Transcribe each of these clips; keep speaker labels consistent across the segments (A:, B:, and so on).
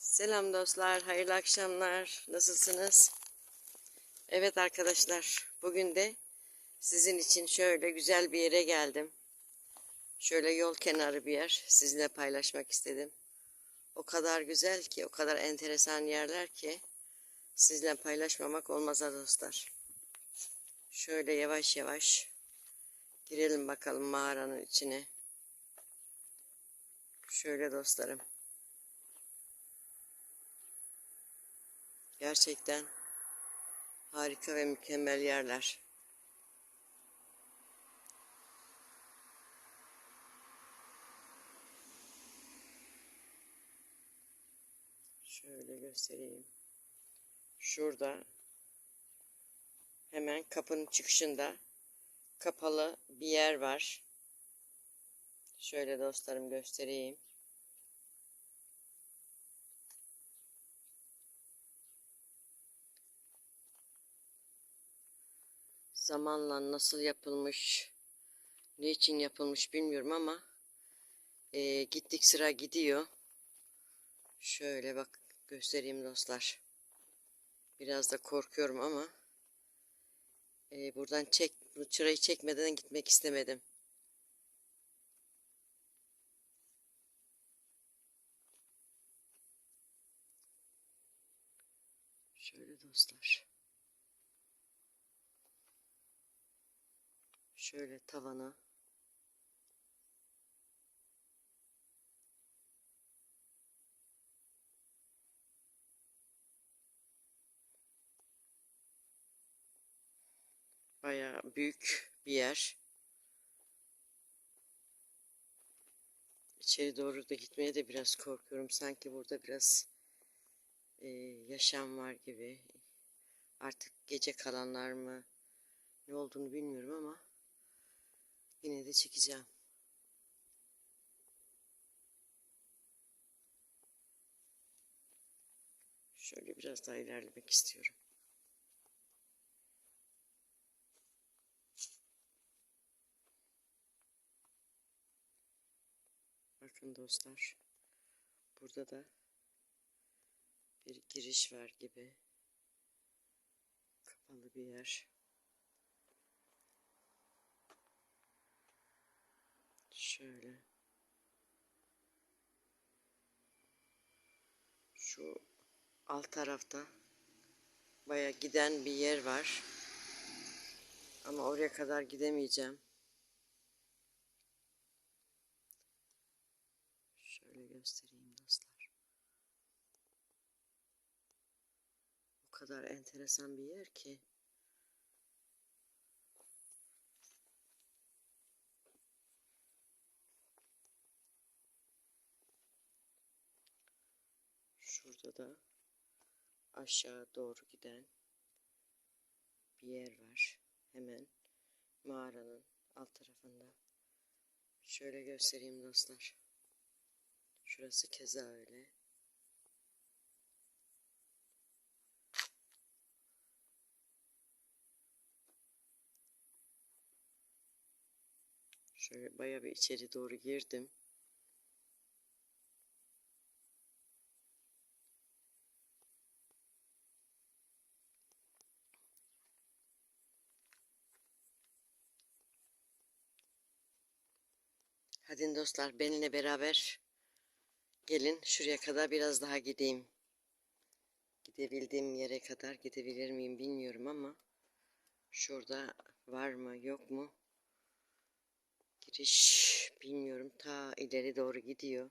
A: Selam dostlar, hayırlı akşamlar. Nasılsınız? Evet arkadaşlar, bugün de sizin için şöyle güzel bir yere geldim. Şöyle yol kenarı bir yer sizinle paylaşmak istedim. O kadar güzel ki, o kadar enteresan yerler ki sizinle paylaşmamak olmaz dostlar. Şöyle yavaş yavaş girelim bakalım mağaranın içine. Şöyle dostlarım. Gerçekten harika ve mükemmel yerler. Şöyle göstereyim. Şurada hemen kapının çıkışında kapalı bir yer var. Şöyle dostlarım göstereyim. Zamanla nasıl yapılmış, ne için yapılmış bilmiyorum ama e, gittik sıra gidiyor. Şöyle bak göstereyim dostlar. Biraz da korkuyorum ama e, buradan çek, bu çırayı çekmeden gitmek istemedim. Şöyle dostlar. Şöyle tavana Bayağı büyük bir yer. İçeri doğru da gitmeye de biraz korkuyorum. Sanki burada biraz e, yaşam var gibi. Artık gece kalanlar mı ne olduğunu bilmiyorum ama Yine de çekeceğim. Şöyle biraz daha ilerlemek istiyorum. Bakın dostlar. Burada da bir giriş var gibi. Kapalı bir yer. Şöyle. Şu alt tarafta baya giden bir yer var. Ama oraya kadar gidemeyeceğim. Şöyle göstereyim dostlar. O kadar enteresan bir yer ki. Şurada da aşağı doğru giden bir yer var. Hemen mağaranın alt tarafında. Şöyle göstereyim dostlar. Şurası keza öyle. Şöyle baya bir içeri doğru girdim. Hadi dostlar benimle beraber gelin şuraya kadar biraz daha gideyim. Gidebildiğim yere kadar gidebilir miyim bilmiyorum ama şurada var mı yok mu? Giriş bilmiyorum ta ileri doğru gidiyor.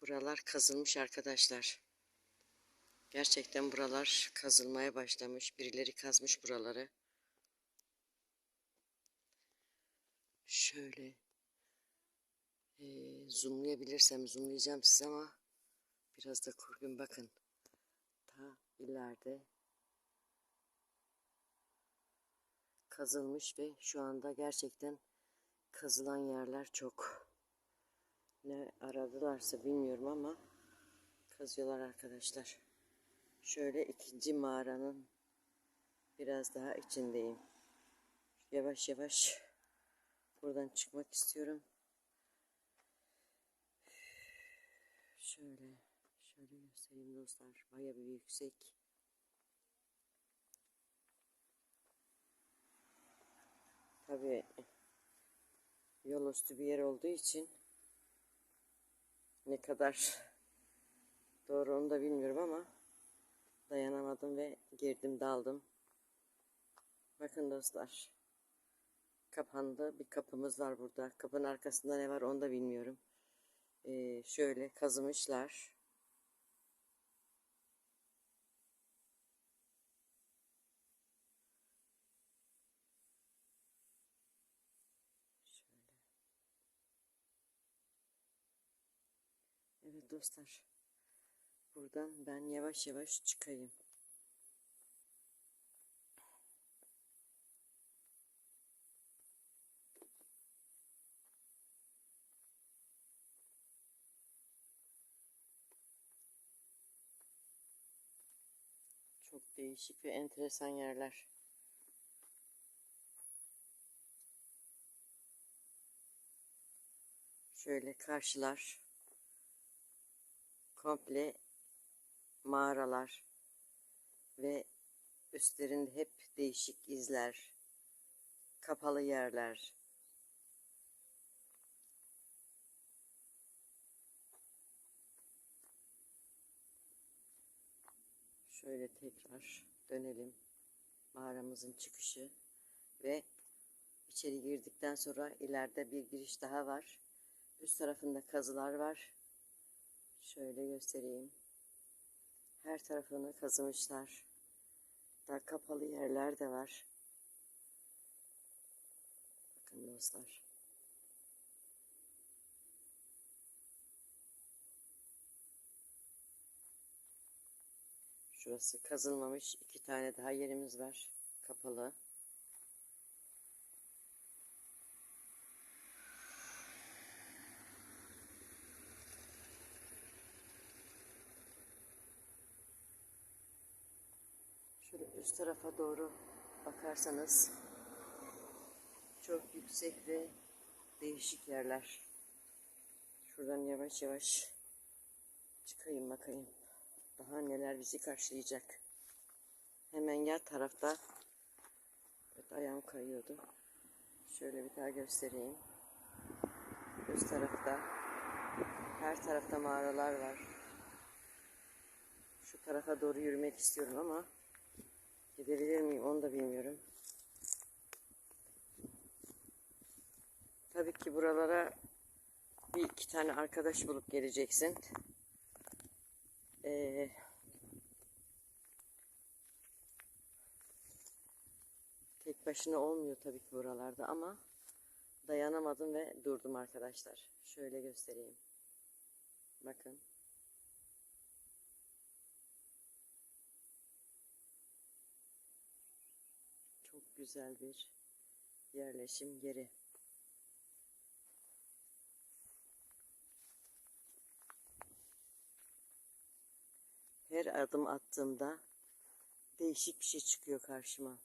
A: Buralar kazılmış arkadaşlar. Gerçekten buralar kazılmaya başlamış. Birileri kazmış buraları. Şöyle e, zoomlayabilirsem zoomlayacağım size ama biraz da korkun bakın. Ta ileride kazılmış ve şu anda gerçekten kazılan yerler çok. Ne aradılarsa bilmiyorum ama kazıyorlar arkadaşlar. Şöyle ikinci mağaranın biraz daha içindeyim. Yavaş yavaş buradan çıkmak istiyorum. Şöyle, Şöyle göstereyim dostlar. Baya bir yüksek. Tabii yol üstü bir yer olduğu için ne kadar doğru onu da bilmiyorum ama dayanamadım ve girdim daldım. Bakın dostlar. Kapandı. Bir kapımız var burada. Kapının arkasında ne var onu da bilmiyorum. Ee, şöyle kazımışlar. Şöyle. Evet dostlar. Buradan ben yavaş yavaş çıkayım. Çok değişik ve enteresan yerler. Şöyle karşılar. Komple mağaralar ve üstlerinde hep değişik izler. Kapalı yerler. Şöyle tekrar dönelim. Mağaramızın çıkışı ve içeri girdikten sonra ileride bir giriş daha var. Üst tarafında kazılar var. Şöyle göstereyim. Her tarafını kazımışlar. Daha kapalı yerler de var. Bakın dostlar. Şurası kazılmamış. iki tane daha yerimiz var. Kapalı. Şöyle üst tarafa doğru bakarsanız çok yüksek ve değişik yerler. Şuradan yavaş yavaş çıkayım bakayım. Daha neler bizi karşılayacak. Hemen yan tarafta evet, ayağım kayıyordu. Şöyle bir daha göstereyim. Üst tarafta her tarafta mağaralar var. Şu tarafa doğru yürümek istiyorum ama gidebilir miyim onu da bilmiyorum. Tabii ki buralara bir iki tane arkadaş bulup geleceksin. Ee, tek başına olmuyor tabii ki buralarda ama dayanamadım ve durdum arkadaşlar. Şöyle göstereyim. Bakın. Çok güzel bir yerleşim yeri. Her adım attığımda değişik bir şey çıkıyor karşıma.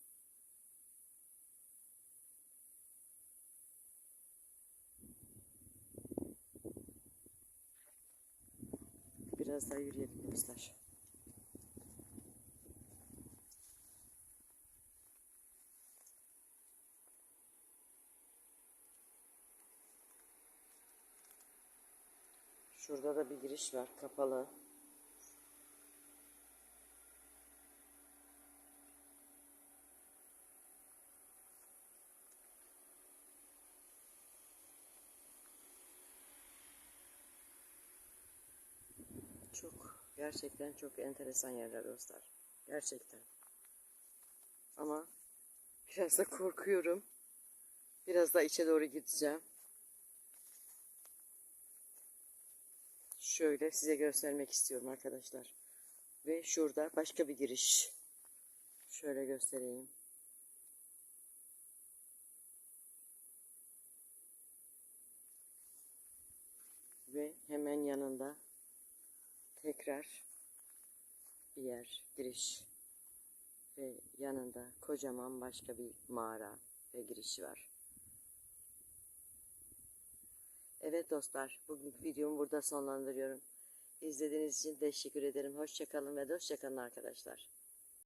A: Biraz daha yürüyelim dostlar. Şurada da bir giriş var kapalı. Çok gerçekten çok enteresan yerler dostlar. Gerçekten. Ama biraz da korkuyorum. Biraz da içe doğru gideceğim. Şöyle size göstermek istiyorum arkadaşlar. Ve şurada başka bir giriş. Şöyle göstereyim. Ve hemen yanında tekrar bir yer, giriş ve yanında kocaman başka bir mağara ve girişi var. Evet dostlar, bugünkü videomu burada sonlandırıyorum. İzlediğiniz için teşekkür ederim. Hoşçakalın ve hoşçakalın arkadaşlar.